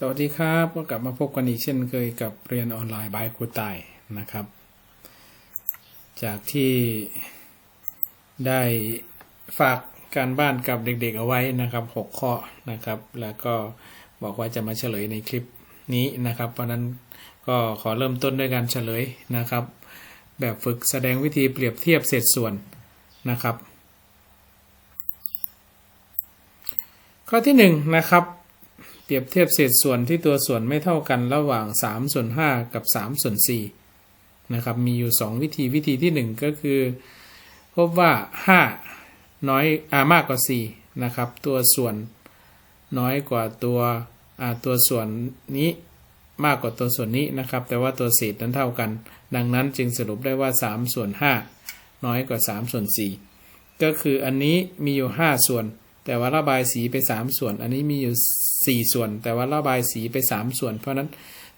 สวัสดีครับ ก็กลับมาพบกันอีกเช่นเคยกับเรียนออนไลน์บายครูตายนะครับ จากที่ได้ฝากการบ้านกับเด็กๆเอาไว้นะครับหกข้อนะครับ แล้วก็บอกว่าจะมาเฉลยในคลิปนี้นะครับ เพราะนั้นก็ขอเริ่มต้นด้วยการเฉลยนะครับ แบบฝึกแสดงวิธีเปรียบเทียบเศษส่วนนะครับ ข้อที่หนึ่งนะครับ เปรียบเทียบเศษส่วนที่ตัวส่วนไม่เท่ากันระหว่าง3ส่วน5กับ3ส่วน4นะครับมีอยู่ 2 วิธีวิธีที่ 1 ก็คือ พบว่า 5 น้อยอามากกว่า4นะครับตัวส่วนน้อยกว่าตัวอ่าตัวส่วนนี้มากกว่าตัวส่วนนี้นะครับ แต่ว่าตัวเศษนั้นเท่ากัน ดังนั้นจึงสรุปได้ว่า 3 ส่วน 5 น้อยกว่า 3 ส่วน 4 ก็คืออันนี้มีอยู่ 5 ส่วน แต่ว่าระบายสีไป 3 ส่วน อันนี้มีอยู่ 4 ส่วน แต่ว่าระบายสีไป 3 ส่วน เพราะนั้น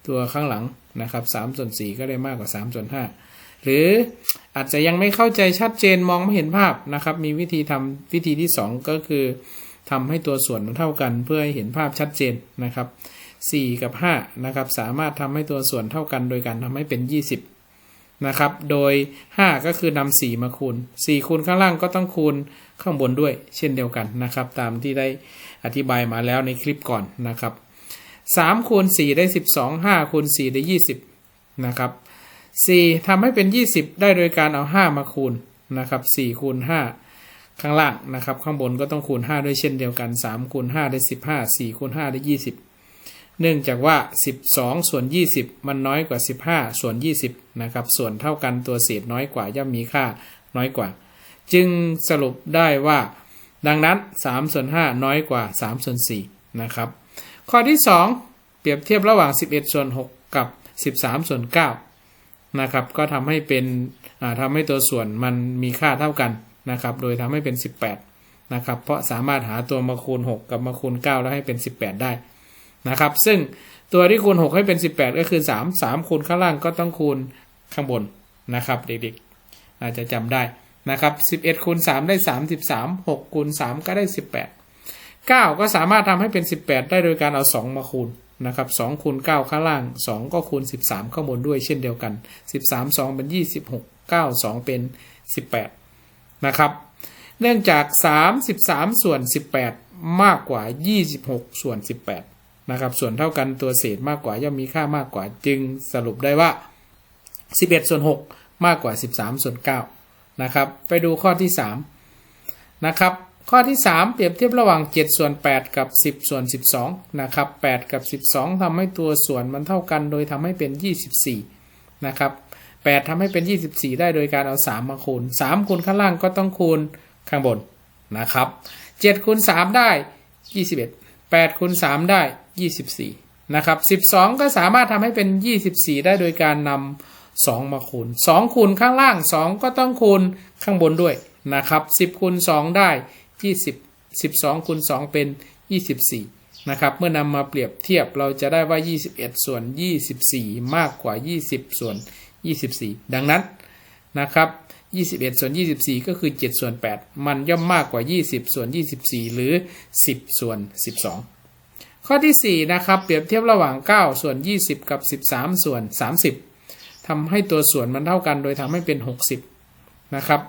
ตัวข้างหลังนะครับ3ส่วน4ก็ได้มากกว่า 3 ส่วน 5 หรืออาจจะยังไม่เข้าใจชัดเจนมองไม่เห็นภาพนะครับ มีวิธีทำวิธีที่ 2 ก็คือทำให้ตัวส่วนมันเท่ากัน เพื่อให้เห็นภาพชัดเจนนะครับ 4 กับ5นะครับสามารถทำให้ตัวส่วนเท่ากัน โดยการทำให้เป็น 20 นะครับ โดย 5 ก็คือนำ4มาคูณ 4 คูณข้างล่างก็ต้องคูณข้างบนด้วย เช่นเดียวกันนะครับ ตามที่ได้อธิบายมาแล้วในคลิปก่อนนะครับ3คูณ4ได้ 12 5คูณ4ได้ 20นะครับ4ทำให้เป็น 20 ได้โดยการเอา 5 มาคูณนะครับ4คูณ5ข้างล่างนะครับ ข้างบนก็ต้องคูณ 5 ด้วยเช่นเดียวกัน3คูณ5ได้ 15 4คูณ5ได้ 20 เนื่องจากว่า 12 ส่วน 20 มันน้อยกว่า 15 ส่วน 20 นะครับ ส่วนเท่ากันตัวเศษน้อยกว่าย่อมมีค่าน้อยกว่า จึงสรุปได้ว่า ดังนั้น 3 ส่วน 5 น้อยกว่า 3 ส่วน 4 นะครับ ข้อที่ 2 เปรียบเทียบระหว่าง 11 ส่วน 6 กับ 13 ส่วน 9 นะครับ ก็ทำให้เป็นทำให้ตัวส่วนมันมีค่าเท่ากันนะครับ โดยทำให้เป็น 18 นะครับ เพราะสามารถหาตัวมาคูณ 6 กับมาคูณ 9 แล้วให้เป็น 18 ได้ นะครับ ซึ่งตัวที่คูณ 6 ให้เป็น 18 ก็คือ 3 3 คูณข้างล่างก็ต้องคูณข้างบนนะครับ เด็กๆอาจจะจำได้นะครับ 11 คูณ 3 ได้ 33 6 คูณ 3 ก็ได้ 18 9 ก็สามารถทำให้เป็น 18 ได้โดยการเอา 2 มาคูณนะครับ2คูณ9ข้างล่าง 2 ก็คูณ 13 ข้างบนด้วยเช่นเดียวกัน 13 2 เป็น 26 9 2 เป็น 18 นะครับ เนื่องจาก 33 ส่วน 18 มากกว่า 26 ส่วน 18 นะครับ ส่วนเท่ากันตัวเศษมากกว่าย่อมมีค่ามากกว่าจึงสรุปได้ว่า 11 ส่วน 6 มากกว่า 13 ส่วน9นะครับ ไปดูข้อที่ 3 นะครับ ข้อที่ 3 เปรียบเทียบระหว่าง 7 ส่วน 8 กับ 10 ส่วน 12 นะครับ 8 กับ 12ทำให้ตัวส่วนมันเท่ากันโดยทำให้เป็น 24 นะครับ 8ทำให้เป็น 24 ได้โดยการเอา 3 มาคูณ 3 คูณข้างล่างก็ต้องคูณข้างบนนะครับ7คูณ3ได้ 21 8คูณ3ได้ 24 นะครับ 12 ก็สามารถทำให้เป็น 24 ได้โดยการนำ2มาคูณ 2 คูณข้างล่าง 2 ก็ต้องคูณข้างบนด้วยนะครับ 10 คูณ 2 ได้ 20 12 คูณ 2 เป็น 24 นะครับ เมื่อนำมาเปรียบเทียบเราจะได้ว่า 21 ส่วน 24 มากกว่า 20 ส่วน 24 ดังนั้นนะครับ21 ส่วน 24 ก็คือ 7 ส่วน 8 มันย่อมมากกว่า 20 ส่วน 24 หรือ 10 ส่วน 12 ข้อที่4นะครับเปรียบเทียบระหว่าง 9 ส่วน 20 กับ 13 ส่วน 30ทำให้ตัวส่วนมันเท่ากัน โดยทำให้เป็น 60 นะครับ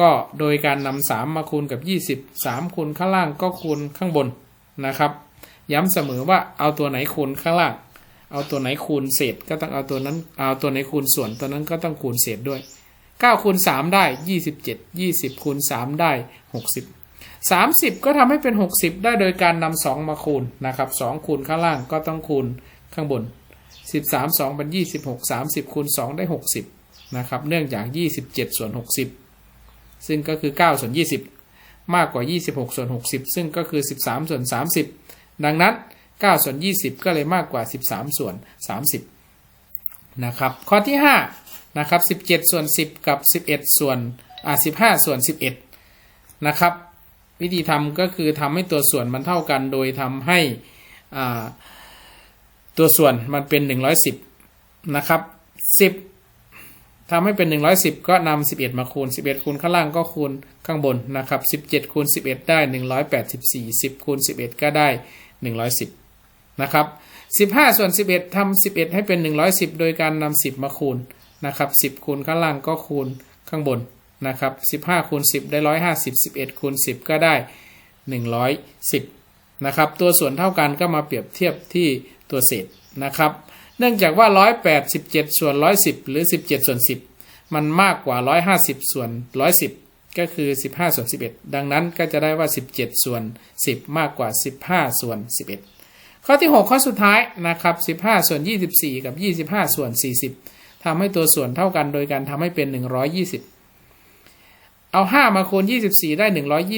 ก็โดยการนำ3มาคูณกับ 20 3 คูณข้างล่างก็คูณข้างบนนะครับ ย้ำเสมอว่าเอาตัวไหนคูณข้างล่าง เอาตัวไหนคูณเศษก็ต้องเอาตัวนั้นเอาตัวไหนคูณส่วนตัวนั้นก็ต้องคูณเศษด้วย9คูณ3ได้ 27 20คูณ3ได้ 60 30 ก็ทำให้เป็น 60 ได้โดยการนำ2มาคูณนะครับ2คูณข้างล่างก็ต้องคูณข้างบน 13 2เป็น26 30คูณ2ได้ 60นะครับเนื่องจาก 27 ส่วน 60 ซึ่งก็คือ 9 ส่วน 20 มากกว่า 26 ส่วน 60 ซึ่งก็คือ 13 ส่วน 30 ดังนั้น 9 ส่วน 20 ก็เลยมากกว่า 13 ส่วน 30นะครับข้อที่5นะครับ17 ส่วน 10 กับ 11 ส่วนอ่า15 ส่วน 11นะครับ วิธีทำก็คือทำให้ตัวส่วนมันเท่ากัน โดยทำให้ตัวส่วนมันเป็น 110 นะครับ 10ทำให้เป็น 110 ก็นำ11 มาคูณ 11 คูณข้างล่างก็คูณข้างบนนะครับ 17 คูณ 11 ได้ 184 10 คูณ 11 ก็ได้ 110 นะครับ 15 ส่วน 11ทำ11 ให้เป็น 110 โดยการนำ10 มาคูณนะครับ 10 คูณข้างล่างก็คูณข้างบน นะครับ15คูณ10 ได้ 150 11คูณ10 ก็ได้ 110 นะครับ ตัวส่วนเท่ากันก็มาเปรียบเทียบที่ตัวเศษนะครับ เนื่องจากว่า 187 ส่วน 110 หรือ 17 ส่วน 10 มันมากกว่า 150 ส่วน 110 ก็คือ 15 ส่วน 11 ดังนั้นก็จะได้ว่า 17 ส่วน 10 มากกว่า 15 ส่วน 11 ข้อที่ 6 ข้อสุดท้ายนะครับ 15 ส่วน 24 กับ 25 ส่วน 40ทำให้ตัวส่วนเท่ากันโดยการทำให้เป็น 120 เอา5มาคูณ24ได้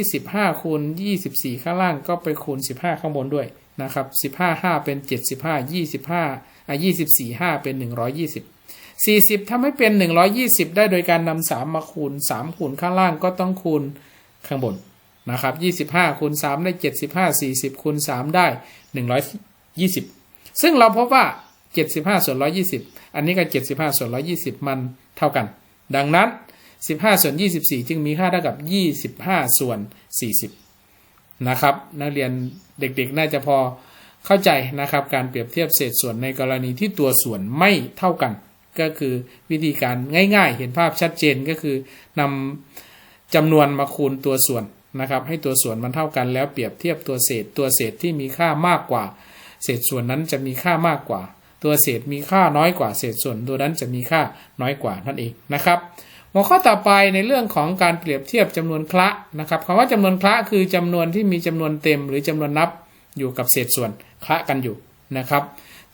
125คูณ24ข้างล่างก็ไปคูณ15ข้างบนด้วยนะครับ15 5เป็น75 25อะ24 5เป็น120 40ทำให้เป็น120ได้โดยการนำ3มาคูณ3คูณข้างล่างก็ต้องคูณข้างบนนะครับ25คูณ3ได้75 40คูณ3ได้120ซึ่งเราพบว่า75ส่วน120อันนี้กับ75ส่วน120มันเท่ากัน ดังนั้น 15 ส่วน 24 จึงมีค่าเท่ากับ 25 ส่วน 40 นะครับ นักเรียนเด็กๆ น่าจะพอเข้าใจนะครับ การเปรียบเทียบเศษส่วนในกรณีที่ตัวส่วนไม่เท่ากัน ก็คือวิธีการง่ายๆ เห็นภาพชัดเจนก็คือนำจำนวนมาคูณตัวส่วนนะครับ ให้ตัวส่วนมันเท่ากันแล้วเปรียบเทียบตัวเศษตัวเศษที่มีค่ามากกว่า เศษส่วนนั้นจะมีค่ามากกว่า ตัวเศษมีค่าน้อยกว่า เศษส่วนตัวนั้นจะมีค่าน้อยกว่านั่นเองนะครับ หัวข้อต่อไปในเรื่องของการเปรียบเทียบจำนวนคละนะครับคำว่าจำนวนคละคือจำนวนที่มีจำนวนเต็ม หรือจำนวนนับอยู่กับเศษส่วนคละกันอยู่นะครับ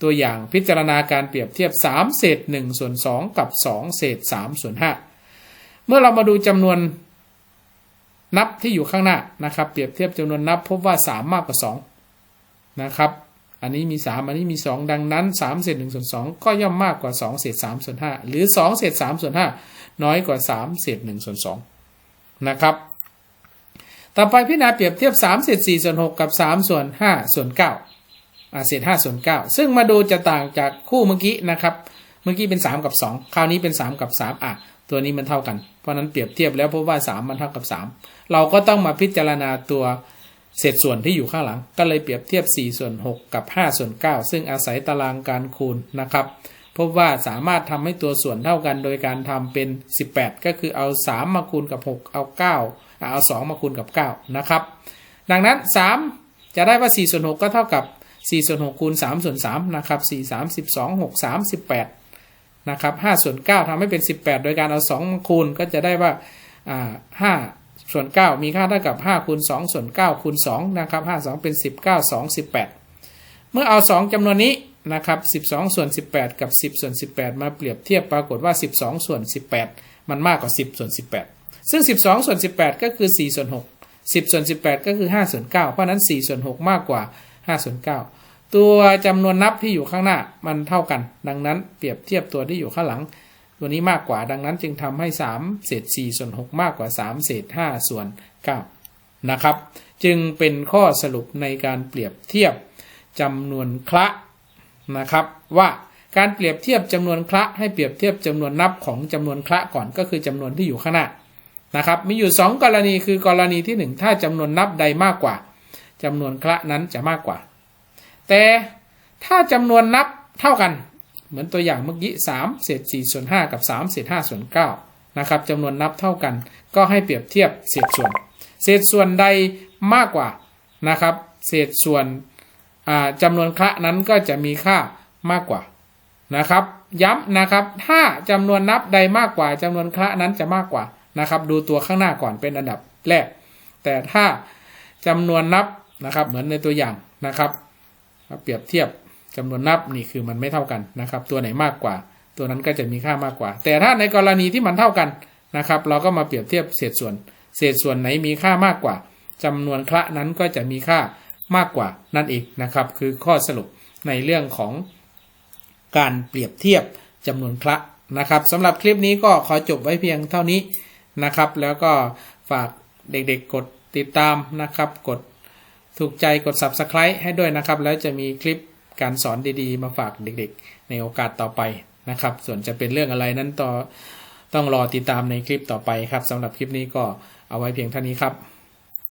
ตัวอย่างพิจารณาการเปรียบเทียบ 3 เศษ1ส่วน2กับ 2 เศษ3ส่วน5เมื่อเรามาดูจำนวนนับที่อยู่ข้างหน้านะครับ เปรียบเทียบจำนวนนับพบว่า 3 มากกว่า2นะครับ อันนี้มี 3 อันนี้มี 2 ดังนั้น3เศษ1ส่วน2ก็ย่อมมากกว่า 2 เศษ3ส่วน5หรือ 2 เศษ3ส่วน5น้อยกว่า 3 เศษ1ส่วน2นะครับ ต่อไปพิจารณาเปรียบเทียบ 3 เศษ4ส่วน6กับ 3 ส่วน5ส่วน9อ่าเศษ5ส่วน9ซึ่งมาดูจะต่างจากคู่เมื่อกี้นะครับ เมื่อกี้เป็น 3 กับ 2 คราวนี้เป็น 3 กับ 3 อะ ตัวนี้มันเท่ากัน เพราะนั้นเปรียบเทียบแล้วพบว่า 3 มันเท่ากับ 3 เราก็ต้องมาพิจารณาตัว เศษส่วนที่อยู่ข้างหลังก็เลยเปรียบเทียบ 4 ส่วน 6 กับ 5 ส่วน 9 ซึ่งอาศัยตารางการคูณนะครับพบว่าสามารถทำให้ตัวส่วนเท่ากันโดยการทำเป็น 18 ก็คือเอา 3 มาคูณกับ 6 เอา 9 เอา 2 มาคูณกับ 9 นะครับ ดังนั้น 3 จะได้ว่า 4 ส่วน 6 ก็เท่ากับ 4 ส่วน 6 คูณ 3 ส่วน 3 นะครับ 4 3 12 6 3 18 นะครับ 5 ส่วน 9ทำให้เป็น 18 โดยการเอา 2 มาคูณก็จะได้ว่าอ่า5 ส่วน 9 มีค่าเท่ากับ5คูณ2ส่วน9คูณ2นะครับ5 2 เป็น 19 2 18 เมื่อเอา 2จำนวนนี้นะครับ12 ส่วน 18 กับ 10 ส่วน 18 มาเปรียบเทียบปรากฏว่า 12 ส่วน 18 มันมากกว่า 10 ส่วน 18 ซึ่ง 12 ส่วน 18 ก็คือ 4 ส่วน 6 10 ส่วน 18 ก็คือ 5 ส่วน 9 เพราะนั้น 4 ส่วน 6 มากกว่า 5 ส่วน 9 ตัวจำนวนนับที่อยู่ข้างหน้ามันเท่ากัน ดังนั้นเปรียบเทียบตัวที่อยู่ข้างหลัง ตัวนี้มากกว่าดังนั้นจึงทำให้ 3 เศษ 4 ส่วน 6 มากกว่า 3 เศษ 5 ส่วน 9 นะครับ จึงเป็นข้อสรุปในการเปรียบเทียบจำนวนคละนะครับ ว่าการเปรียบเทียบจำนวนคละให้เปรียบเทียบจำนวนนับของจำนวนคละก่อนก็คือจำนวนที่อยู่ข้างหน้านะครับมีอยู่ 2 กรณีคือกรณีที่ 1 ถ้าจำนวนนับใดมากกว่าจำนวนคละนั้นจะมากกว่า แต่ถ้าจำนวนนับเท่ากัน เหมือนตัวอย่างเมื่อกี้3เศษ4ส่วน5กับ 3 เศษ5ส่วน9นะครับจำนวนนับเท่ากัน ก็ให้เปรียบเทียบเศษส่วน เศษส่วนใดมากกว่านะครับ เศษส่วนจำนวนคละนั้นก็จะมีค่ามากกว่านะครับ ย้ำนะครับถ้าจำนวนนับใดมากกว่าจำนวนคละนั้นจะมากกว่านะครับ ดูตัวข้างหน้าก่อนเป็นอันดับแรก แต่ถ้าจำนวนนับนะครับเหมือนในตัวอย่างนะครับ เปรียบเทียบ จำนวนนับนี่คือมันไม่เท่ากันนะครับ ตัวไหนมากกว่า ตัวนั้นก็จะมีค่ามากกว่า แต่ถ้าในกรณีที่มันเท่ากันนะครับ เราก็มาเปรียบเทียบเศษส่วน เศษส่วนไหนมีค่ามากกว่าจำนวนคละนั้นก็จะมีค่ามากกว่านั่นเองนะครับ คือข้อสรุปในเรื่องของการเปรียบเทียบจำนวนคละนะครับสำหรับคลิปนี้ก็ขอจบไว้เพียงเท่านี้นะครับ แล้วก็ฝากเด็กๆกดติดตามนะครับ กดถูกใจกด subscribe ให้ด้วยนะครับ แล้วจะมีคลิป การสอนดีๆ มาฝากเด็กๆ ในโอกาสต่อไปนะครับ ส่วนจะเป็นเรื่องอะไรนั้นต่อต้องรอติดตามในคลิปต่อไปครับสำหรับคลิปนี้ก็เอาไว้เพียงเท่านี้ครับ